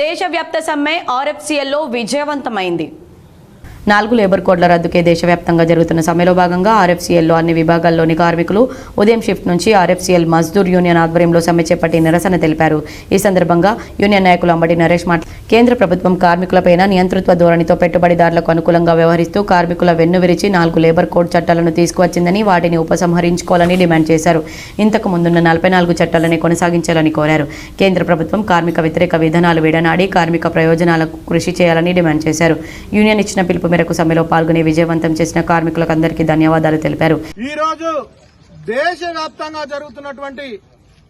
దేశవ్యాప్త సమ్మె ఆర్ఎఫ్సిఎల్లో విజయవంతమైంది. నాలుగు లేబర్ కోడ్ల రద్దుకే దేశవ్యాప్తంగా జరుగుతున్న సమ్మెలో భాగంగా ఆర్ఎఫ్సీఎల్లో అన్ని విభాగాల్లోని కార్మికులు ఉదయం షిఫ్ట్ నుంచి ఆర్ఎఫ్సీఎల్ మజ్దూర్ యూనియన్ ఆధ్వర్యంలో సమ్మె చేపట్టి నిరసన తెలిపారు. ఈ సందర్భంగా యూనియన్ నాయకులు అంబటి నరేష్ మాట్ కేంద్ర ప్రభుత్వం కార్మికులపైన నియంతృత్వ ధోరణితో పెట్టుబడిదారులకు అనుకూలంగా వ్యవహరిస్తూ కార్మికుల వెన్ను విరిచి నాలుగు లేబర్ కోడ్ చట్టాలను తీసుకువచ్చిందని వాటిని ఉపసంహరించుకోవాలని డిమాండ్ చేశారు. ఇంతకు ముందున్న నలభై నాలుగు చట్టాలని కొనసాగించాలని కోరారు. కేంద్ర ప్రభుత్వం కార్మిక వ్యతిరేక విధానాలు విడనాడి కార్మిక ప్రయోజనాలకు కృషి చేయాలని డిమాండ్ చేశారు. యూనియన్ ఇచ్చిన పిలుపు మేరకు సమ్మెలో పాల్గొని విజయవంతం చేసిన కార్మికులకు అందరికీ ధన్యవాదాలు తెలిపారు. ఈ రోజు దేశవ్యాప్తంగా జరుగుతున్నటువంటి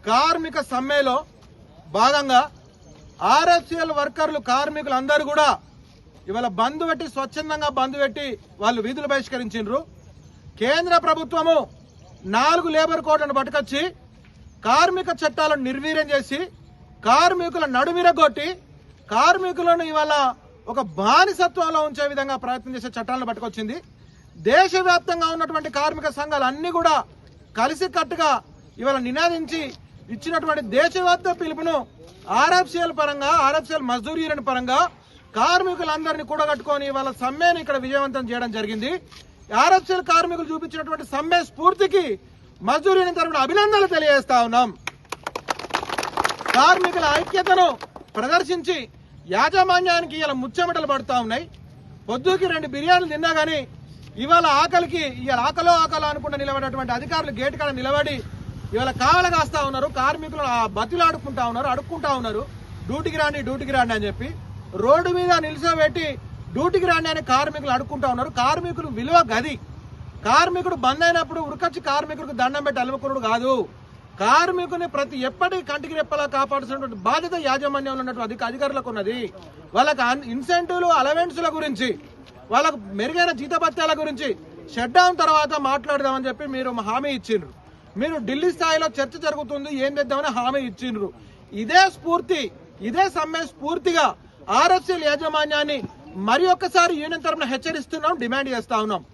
కార్మిక సమ్మెలో భాగంగా ఆర్ఎఫ్సిఎల్ వర్కర్లు కార్మికులు అందరూ కూడా ఇవాళ బంద్ పెట్టి స్వచ్ఛందంగా బంద్ పెట్టి వాళ్ళు విధులు బహిష్కరించారు కేంద్ర ప్రభుత్వము నాలుగు లేబర్ కోడ్లను పట్టుకొచ్చి కార్మిక చట్టాలను నిర్వీర్యం చేసి కార్మికుల నడుమిరగొట్టి కార్మికులను ఇవాళ ఒక బానిసత్వంలో ఉంచే విధంగా ప్రయత్నం చేసే చట్టాలను పట్టుకొచ్చింది. దేశవ్యాప్తంగా ఉన్నటువంటి కార్మిక సంఘాలు అన్ని కూడా కలిసి కట్టుగా ఇవాళ నినాదించి ఇచ్చినటువంటి దేశవ్యాప్త పిలుపును ఆర్ఎఫ్సిఎల్ పరంగా ఆర్ఎఫ్సిఎల్ మజ్దూర్ యూనియన్ పరంగా కార్మికులందరినీ కూడగట్టుకొని ఇవాళ సమ్మెను ఇక్కడ విజయవంతం చేయడం జరిగింది. ఆర్ఎఫ్సిఎల్ కార్మికులు చూపించినటువంటి సమ్మె స్ఫూర్తికి మజ్దూర్ యూనియన్ తరఫున అభినందనలు తెలియజేస్తా ఉన్నాం. కార్మికుల ఐక్యతను ప్రదర్శించి యాజమాన్యానికి ఇలా ముచ్చెమటలు పడుతూ ఉన్నాయి. పొద్దుకి రెండు బిర్యానీలు తిన్నా కానీ ఇవాళ ఆకలికి ఇవాళ ఆకలో ఆకలో అనుకుంటూ నిలబడేటువంటి అధికారులు గేట్ కాడ నిలబడి ఇవాళ కావల కాస్తా ఉన్నారు. కార్మికులు ఆ ఆడుకుంటా ఉన్నారు అడుక్కుంటా ఉన్నారు. డ్యూటీకి రాండి డ్యూటీకి రాండి అని చెప్పి రోడ్డు మీద నిలిచోబెట్టి డ్యూటీకి రాండి అని కార్మికులు అడుక్కుంటా ఉన్నారు. కార్మికులు విలువ గది. కార్మికుడు బంద్ అయినప్పుడు ఉరకచ్చి కార్మికుడికి దండం పెట్టి అలుముకునుడు కాదు. కార్మికుని ప్రతి ఎప్పటి కంటికి రెప్పలా కాపాడుతున్నటువంటి బాధ్యత యాజమాన్యంలో ఉన్నటువంటి అధికారులకు ఉన్నది. వాళ్ళకి అన్- ఇన్సెంటివ్లు అలవెన్స్ల గురించి వాళ్ళకు మెరుగైన జీతభత్యాల గురించి షట్ డౌన్ తర్వాత మాట్లాడదామని చెప్పి మీరు హామీ ఇచ్చిండ్రు. మీరు ఢిల్లీ స్థాయిలో చర్చ జరుగుతుంది ఏం చేద్దామని హామీ ఇచ్చిండ్రు. ఇదే స్ఫూర్తి ఇదే సమ్మె స్ఫూర్తిగా ఆర్ఎస్ఎల్ యాజమాన్యాన్ని మరి ఒక్కసారి యూనియన్ తరఫున హెచ్చరిస్తున్నాం డిమాండ్ చేస్తా ఉన్నాం.